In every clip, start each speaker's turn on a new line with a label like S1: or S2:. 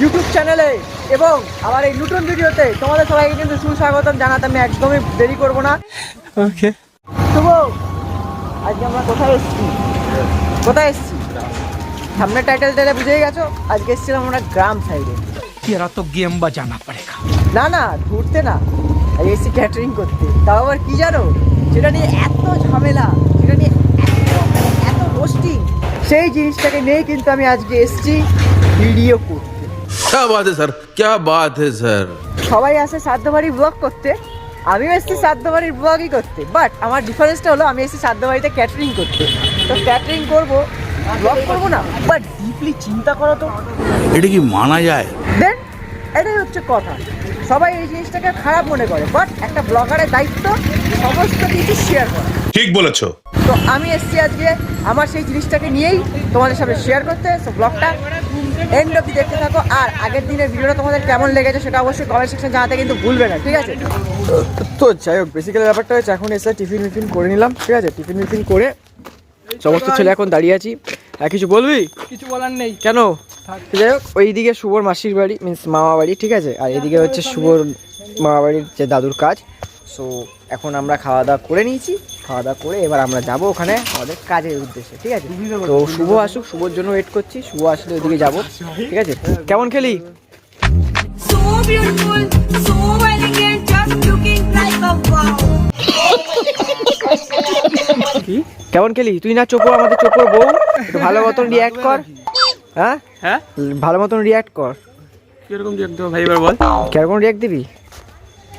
S1: YouTube চ্যানেলে এবং আমার এই নতুন ভিডিওতে তোমাদের সবাইকে কিন্তু সুস্বাগতম জানাতে আমি একদমই দেরি করব না।
S2: ওকে
S1: শুভ আজকে আমরা কোথায় এসেছি? কোথায় এসেছি? সামনে টাইটেল দিলে বুঝেই গেছো? আজকে এসেছিলাম আমরা গ্রাম সাইডে
S2: এরা তো গেম বা জানা পারে
S1: না না ঘুরতে না। এসি ক্যাটারিং করতে। তাও আবার কি জানো? সেটা নিয়ে এত ঝামেলা সেটা নিয়ে এত এত হোস্টিং সেই জিনিসটাকে নিয়ে কিন্তু আমি আজকে এসেছি ভিডিও করতে।
S3: क्या बात है सर क्या बात है सर
S1: সবাই আসে সাধ্যবাড়ি ব্লগ করতে আমিও এসেছি সাধ্যবাড়ির ব্লগই করতে বাট আমার ডিফারেন্সটা হলো আমি এসেছি সাধ্যবাড়িতে ক্যাটারিং করতে তো ক্যাটারিং করবো ব্লগ করবো না বাট ডিপলি চিন্তা করো তো
S3: এটা কি মানা যায়
S1: দেন এটাই হচ্ছে কথা সবাই এই জিনিসটাকে খারাপ মনে করে বাট একটা ব্লগারের দায়িত্ব সমস্ত কিছু শেয়ার করা
S4: ঠিক বলেছো
S1: তো আমি এসেছি আজকে আমার সেই জিনিসটাকে নিয়েই তোমাদের সাথে শেয়ার করতে সো ব্লগটা এন্ড অব্দি দেখতে থাকো। আর আগের দিনের ভিডিওটা তোমাদের কেমন লেগেছে সেটা অবশ্যই কমেন্ট সেকশন জানাতে কিন্তু ভুলবে না ঠিক আছে? তো যাই হোক বেসিক্যালি ব্যাপারটা হচ্ছে এখন এসে টিফিন মিফিন করে নিলাম ঠিক আছে? টিফিন মিফিন করে সমস্ত ছেলে এখন দাঁড়িয়ে আছি। হ্যাঁ কিছু বলবি?
S2: কিছু বলার নেই।
S1: কেন? যাই হোক ওইদিকে শুভর মাসির বাড়ি মিন্স মামা বাড়ি ঠিক আছে? আর এদিকে হচ্ছে শুভর মামা বাড়ির যে দাদুর কাজ। সো এখন আমরা খাওয়া দাওয়া করে নিয়েছি। খাওয়া দাওয়া করে এবার আমরা যাব ওখানে আমাদের কাজের উদ্দেশ্যে ঠিক আছে? তো শুভ আসুক শুভর জন্য ওয়েট করছি। শুভ আসলে ওইদিকে যাব ঠিক আছে? কেমন খেলি. কেমন খেলি? তুই না চোপো আমাদের চোপোর বউ? একটু ভালো মতন রিয়াক্ট কর। হ্যাঁ?
S2: হ্যাঁ?
S1: ভালো মতন রিয়াক্ট কর।
S2: কীরকম দিয়ে একদম ভাই এবার বল।
S1: কীরকম রিয়াক্ট দিবি?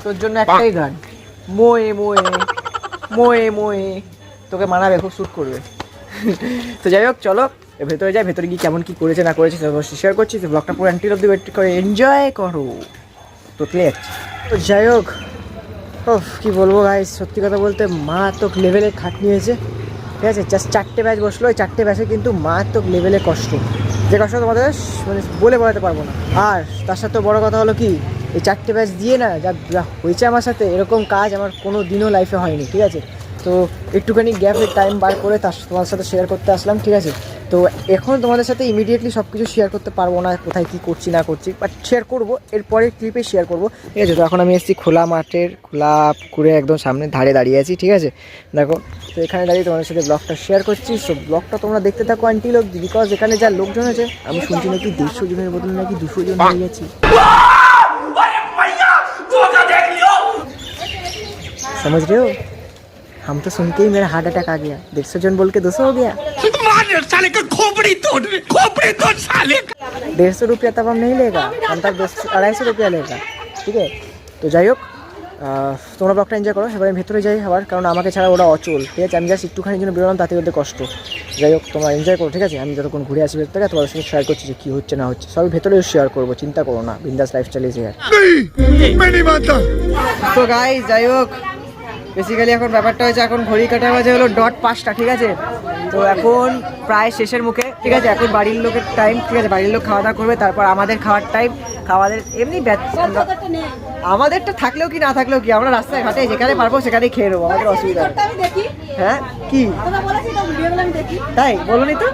S1: তোর জন্য একটাই গান। মোয়ে মোয়ে মোয়ে মোয়ে। তোকে মানাবে, খুব শ্যুট করবে। তো যাই হোক, চলো, ভেতরে যাই, ভেতরে গিয়ে কেমন কি করেছে, না করেছে, সেটা শেয়ার করছি। তো ব্লগটা পুরো অ্যান্টিল অব্দি ওয়েট করে এনজয় করো। তো ক্লিয়ার তো যাই হোক ও কি বলব ভাই সত্যি কথা বলতে মারাত্মক লেভেলে খাটনি হয়েছে। ঠিক আছে জাস্ট চারটে ব্যাচ বসল ওই চারটে ব্যাচে কিন্তু মারাত্মক লেভেলে কষ্ট। যে কষ্ট তোমাদের মানে বলে বলাতে পারব না। আর তার সাথে বড় কথা হলো কি এই চারটে ব্যাচ দিয়ে না যা যা হয়েছে আমার সাথে, এরকম কাজ আমার কোনো দিনও লাইফে হয়নি, ঠিক আছে? তো একটুখানি গ্যাপের টাইম বার করে তার, তোমার সাথে শেয়ার করতে আসলাম, ঠিক আছে? তো এখন তোমাদের সাথে ইমিডিয়েটলি সব কিছু শেয়ার করতে পারব না, কোথায় কী করছি, না করছি বাট শেয়ার করব এরপরে ক্লিপে শেয়ার করব, ঠিক আছে? তো এখন আমি এসেছি খোলা মাঠের, খোলা পুকুরে একদম সামনে ধারে দাঁড়িয়ে আছি, ঠিক আছে? দেখো, তো এখানে দাঁড়িয়ে তোমাদের সাথে ব্লগটা শেয়ার করছি সো ব্লগটা তোমরা দেখতে থাকো আন্টি লোক বিকজ এখানে যা লোকজন আছে, আমি শুনছি নাকি দেড়শো জনের বদলে নাকি দুশো জন হয়ে গেছি। समझ रहे हो हम तो सुन के ही मेरा हार्ट अटैक आ गया डेढ़ सौ जन बोल के दो सौ हो गया डेढ़ सौ रुपया तब हम नहीं लेगा हम तब दो अढ़ाई सौ रुपया लेगा ঠিক আছে তো যাই হোক আহ, তোমরা ব্লগটা এনজয় করো এবারে আমি ভেতরে যাই আবার কারণ আমাকে ছাড়া ওরা অচল ঠিক আছে আমি জাস্ট একটুখানির জন্য বেরোলাম তাতে ওদের কষ্ট যাই হোক তোমরা এনজয় করো ঠিক আছে আমি যতক্ষণ ঘুরে আসি ভেতর থেকে তোমাদের সাথে শেয়ার করছি যে কী হচ্ছে না হচ্ছে সবই ভেতরেও শেয়ার করবো চিন্তা করো না বিন্দাস লাইফস্টাইল ইজ হেয়ার তো গাই যাই হোক বেসিক্যালি এখন ব্যাপারটা হয়েছে এখন ঘড়ি কাটা বাজে হলো ডট পাঁচটা ঠিক আছে? তো এখন প্রায় শেষের মুখে ঠিক আছে? এখন বাড়ির লোকের টাইম ঠিক আছে? বাড়ির লোক খাওয়া দাওয়া করবে তারপর আমাদের খাওয়ার টাইম খাওয়াদের এমনি আমাদেরটা থাকলেও কি না থাকলেও কি আমরা রাস্তায় ঘাটে যেখানে পারব সেখানেই খেয়ে নেব আমাদের অসুবিধা হ্যাঁ? কি? তাই? বলনি তো?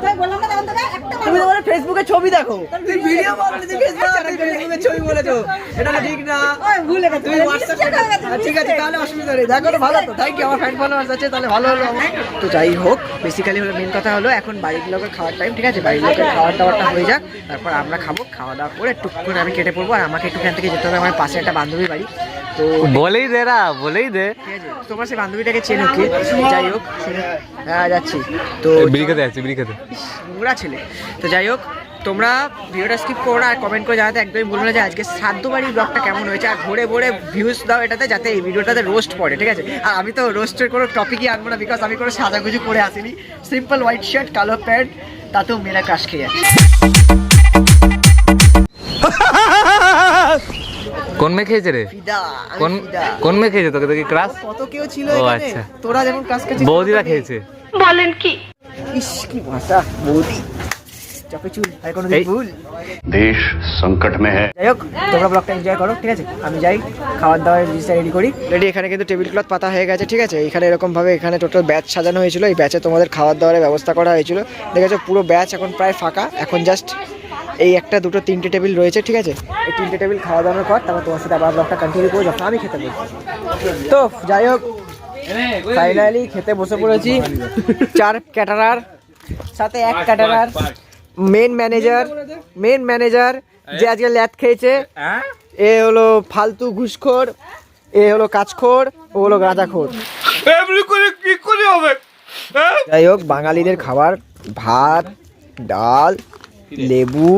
S1: ফেসবুকে ছবি দেখো। ভিডিও তুই ফেসবুকে ছবি বলেছ। এটা না ঠিক না।
S5: ওই ভুলে গেছি
S1: তুমি হোয়াটসঅ্যাপ ঠিক আছে তাহলে অসুবিধা নেই। দেখো তো ভালো তো। থ্যাংক ইউ আমার ফ্যান ফলোয়ার্স আছে তাহলে ভালো হলো তো যাই হোক বেসিক্যালি হলো মেন কথা হলো এখন বাড়ির লোকের খাওয়ার টাইম ঠিক আছে? বাড়ির লোকের খাওয়ার দাওয়ারটা হয়ে যাক। তারপর আমরা খাব খাওয়া দাওয়া করে টুক করে আমি কেটে পড়ব। আর আমাকে একটুখান থেকে যেতে হবে আমার পাশে একটা বান্ধবী বাড়ি।
S2: বলেই দে রা বলেই দে।
S1: তোমার সেই বান্ধবীটাকে চেনো কে? যাই হোক হ্যাঁ যাচ্ছি। তো
S2: বিড়িখাতে আছে বিড়িখাতে
S1: নোংরা ছেলে। তো যাই হোক তোমরা ভিডিওটা স্কিপ করো না আর কমেন্ট করে জানাতে একদমই বলব না যে আজকে সাধ্য বাড়ির ব্লগটা কেমন হয়েছে। আর ভরে ভরে ভিউজ দাও এটাতে যাতে এই ভিডিওটাতে রোস্ট পড়ে ঠিক আছে? আর আমি তো রোস্টের কোনো টপিকই আনব না বিকজ আমি কোনো সাজাগুজু করে আসিনি। সিম্পল হোয়াইট শার্ট কালো প্যান্ট তাতেও মেয়েরা কাশ খেয়ে যাচ্ছে।
S2: কোন মেয়ে খেয়েছে রে? কোন কোন মেয়ে খেয়েছে তোকে দেখি? ক্রাশ?
S1: কত কেউ ছিল
S2: আচ্ছা।
S1: তোরা যেমন ক্রাশ খেয়েছিস
S2: বৌদিরা খেয়েছে। বলেন কি?
S1: ইস কি ভাষা বৌদি।
S4: দেশ সংকট মে হ্যাঁ
S1: যাই হোক তোমরা ব্লগটা এনজয় করো ঠিক আছে? আমি যাই খাওয়ার দাওয়ার জিনিসটা রেডি করি। রেডি এখানে কিন্তু টেবিল ক্লথ পাতা হয়ে গেছে ঠিক আছে? এখানে এরকমভাবে এখানে টোটাল ব্যাচ সাজানো হয়েছিল। এই ব্যাচে তোমাদের খাওয়ার দাবারের ব্যবস্থা করা হয়েছিল। দেখেছ পুরো ব্যাচ এখন প্রায় ফাঁকা। এখন জাস্ট এই একটা দুটো তিনটে টেবিল রয়েছে ঠিক আছে? এই তিনটে টেবিল খাওয়া দাওয়ার পর তারপর তোমার সাথে আবার ব্লগটা কন্টিনিউ করব যখন আমি খেতে বসবো। তো যাই হোক ফাইনালি খেতে বসে পড়েছি। চার ক্যাটারার সাথে এক caterer main manager main manager যে আজকে ল্যাদ খেয়েছে এ হলো ফালতু ঘুষখোর এ হলো কাজখোর ও হলো গাঁজাখোর যাই হোক বাঙালিদের খাবার ভাত ডাল লেবু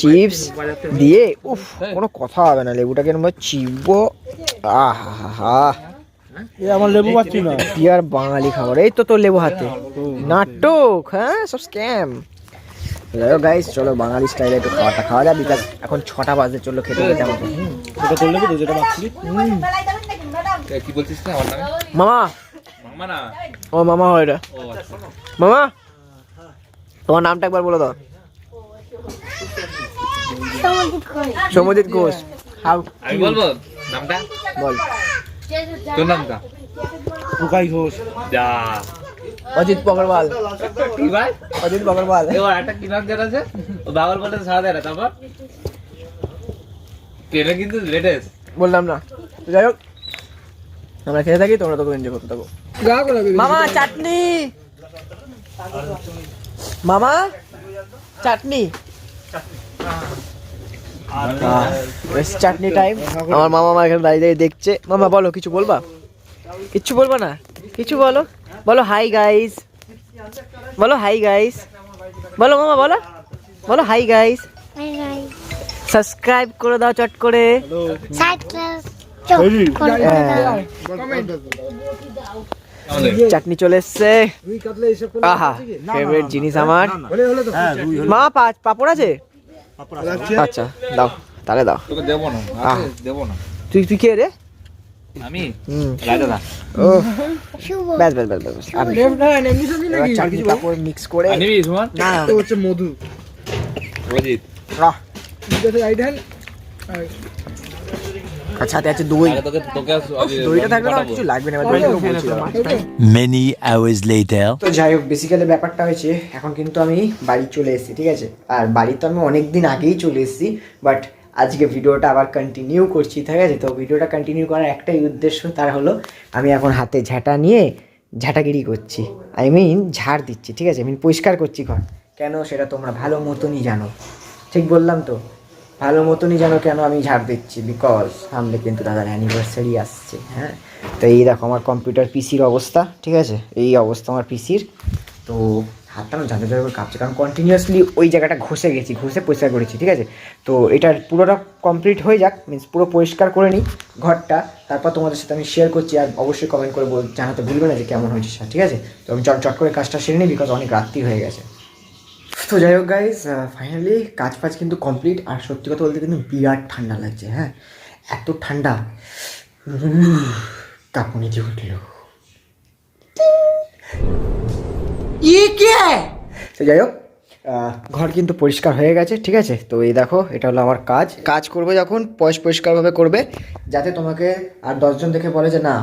S1: চিপস দিয়ে উফ কোনো কথা হবে না লেবুটাকে এরকম চিবো আহা
S6: আমার লেবু পাচ্ছি না।
S1: কি আর বাঙালি খাবার এই তো তোর লেবু হাতে। নাটক হ্যাঁ সব স্ক্যাম যাই গাইস চলো বাঙালি স্টাইলে একটু খাওয়া এখন ছটা বাজে চলল খেতে খেতে আমাকে
S6: ওটা করলে কি যেটা পাচ্ছি
S2: কি বলছিস না আমার
S1: মামা।
S2: মামা না।
S1: ও মামা হয় এটা। মামা। তোমার নামটা একবার বলে দাও। সৌমজিৎ ঘোষ। হাউ
S2: আমি বলব নামটা?
S1: বল।
S2: তোর নামটা?
S6: টুকাই ঘোষ।
S2: যা।
S1: অজিত পগরওয়াল।
S2: কি ভাই?
S1: অজিত পগরওয়াল।
S2: এবার একটা কি নাম যেটা আছে? ও বাবার বলতে সারা দেয় না তারপর? ট্রেনে কিন্তু লেটেস্ট
S1: বললাম না। তো যাই হোক আমরা খেতে থাকি তোমরা তোকে এনজয় করতে থাকো। মামা চাটনি। মামা চাটনি। চাটনি টাইম আমার মামা আমার এখানে দাঁড়িয়ে দাঁড়িয়ে দেখছে। মামা বলো কিছু বলবা? কিচ্ছু বলবা না? কিছু বলো? বলো হাই গাইস বলো হাই গাইস বলো মামা বলো। বলো হাই গাইস সাবস্ক্রাইব করে দাও চট করে। হ্যাঁ, চাটনি চলে এসছে। আহা ফেভারিট জিনিস আমার। মা পা- পাপড় আছে? আচ্ছা। দাও তাহলে দাও।
S2: দেবো না দেবো না।
S1: তুই তুই কে রে?
S2: আমি?
S1: ও। ব্যাস ব্যাস ব্যাস ব্যাস আমি এবার চাটনি পাপড় মিক্স করে
S2: আনিবি সুমন
S1: না না,
S6: হচ্ছে মধু।
S2: অজিত
S1: রাহ। আচ্ছা আছে দই দইটা থাকলে আর কিছু লাগবে না
S3: later.
S1: তো যাই হোক বেসিক্যালি ব্যাপারটা হয়েছে এখন কিন্তু আমি বাড়ি চলে এসেছি ঠিক আছে? আর বাড়ি তো আমি অনেক দিন আগেই চলে এসেছি বাট আজকে ভিডিওটা আবার কন্টিনিউ করছি ঠিক আছে? তো ভিডিওটা কন্টিনিউ করার একটাই উদ্দেশ্য তার হলো আমি এখন হাতে ঝাঁটা নিয়ে ঝাঁটাগিরি করছি। আই মিন ঝাড় দিচ্ছি ঠিক আছে? আই মিন পরিষ্কার করছি ঘর। কেন? সেটা তোমরা ভালো মতনই জানো। ঠিক বললাম তো? ভালো মতনই যেন কেন আমি ঝাড় দিচ্ছি বিকজ সামনে কিন্তু দাদার অ্যানিভার্সারি আসছে হ্যাঁ? তো এই দেখো আমার কম্পিউটার পিসির অবস্থা, ঠিক আছে? এই অবস্থা আমার পিসির তো হাতটা না জানতে করে কাঁপছে, কারণ কন্টিনিউয়াসলি ওই জায়গাটা ঘষে গেছি, ঘষে পরিষ্কার করেছি, ঠিক আছে? তো এটার পুরোটা কমপ্লিট হয়ে যাক মিনস পুরো পরিষ্কার করে নিই ঘরটা। তারপর তোমাদের সাথে আমি শেয়ার করছি, আর অবশ্যই কমেন্ট করে জানাতে ভুলবে না যে কেমন হয়েছে ঠিক আছে? তো আমি চট চট করে কাজটা সেরে নিই বিকজ অনেক রাত্রি হয়ে গেছে। তো যাই হোক গাইজ ফাইনালি কাজ ফাজ কিন্তু কমপ্লিট আর সত্যি কথা বলতে কিন্তু বিরাট ঠান্ডা লাগছে হ্যাঁ? এত ঠান্ডা। কাঁপুনি দিয়ে উঠল। তো যাই হোক ঘর কিন্তু পরিষ্কার হয়ে গেছে ঠিক আছে? তো এই দেখো এটা হলো আমার কাজ। কাজ করবে যখন পয়স পরিষ্কারভাবে করবে যাতে তোমাকে আর দশজন দেখে বলে যে না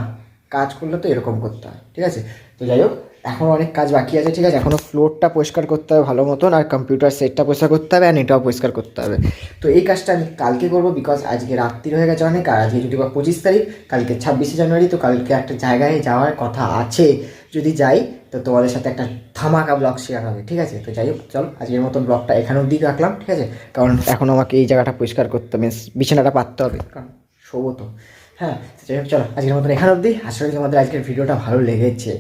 S1: কাজ করলে তো এরকম করতে হয়, ঠিক আছে? তো যাই হোক, এখন অনেক কাজ বাকি আছে, ঠিক আছে? এখনও ফ্লোরটা পরিষ্কার করতে হবে ভালো মতন, আর কম্পিউটার সেটটা পরিষ্কার করতে হবে আর এটাও পরিষ্কার করতে হবে। তো এই কাজটা আমি কালকে করব বিকজ আজকে রাত্রি হয়ে গেছে অনেক, আর আজকে যদি বা পঁচিশ তারিখ, কালকে ছাব্বিশে জানুয়ারি, তো কালকে একটা জায়গায় যাওয়ার কথা আছে। যদি যাই, তো তোমাদের সাথে একটা ধামাকা ব্লগ শেয়ার হবে, ঠিক আছে? তো যাই হোক, চল, আজকের মতো ব্লগটা এখানে অবধি রাখলাম, ঠিক আছে? কারণ এখন আমাকে এই জায়গাটা পরিষ্কার করতে মিনস বিছানাটা পাততে হবে, কারণ শোবো তো। হ্যাঁ তো চলো, আজকের মতন এখানে অবধি। আশা করি তোমাদের আজকের ভিডিওটা ভালো লেগেছে।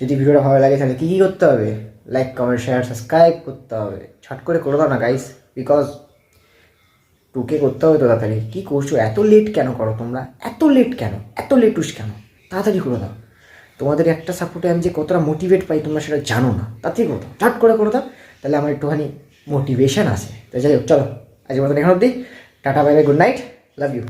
S1: যদি ভিডিওটা ভালো লাগে, তাহলে কী কী করতে হবে? লাইক কমেন্ট শেয়ার সাবস্ক্রাইব করতে হবে। ছট করে করে দাও না গাইস বিকজ টুকে করতে হবে তো তাড়াতাড়ি। কী করছ? এত লেট কেন করো তোমরা? এত লেট কেন? এত লেটুস কেন? তাড়াতাড়ি করে দাও। তোমাদের একটা সাপোর্টে আমি যে কতটা মোটিভেট পাই তোমরা সেটা জানো না। তাড়াতাড়ি করে দাও ঝট করে করে দাও। তাহলে আমার একটুখানি মোটিভেশন আসে। তো যাই হোক, চলো, আজকের মতন এখানে অবধি। Tata bye bye good night love you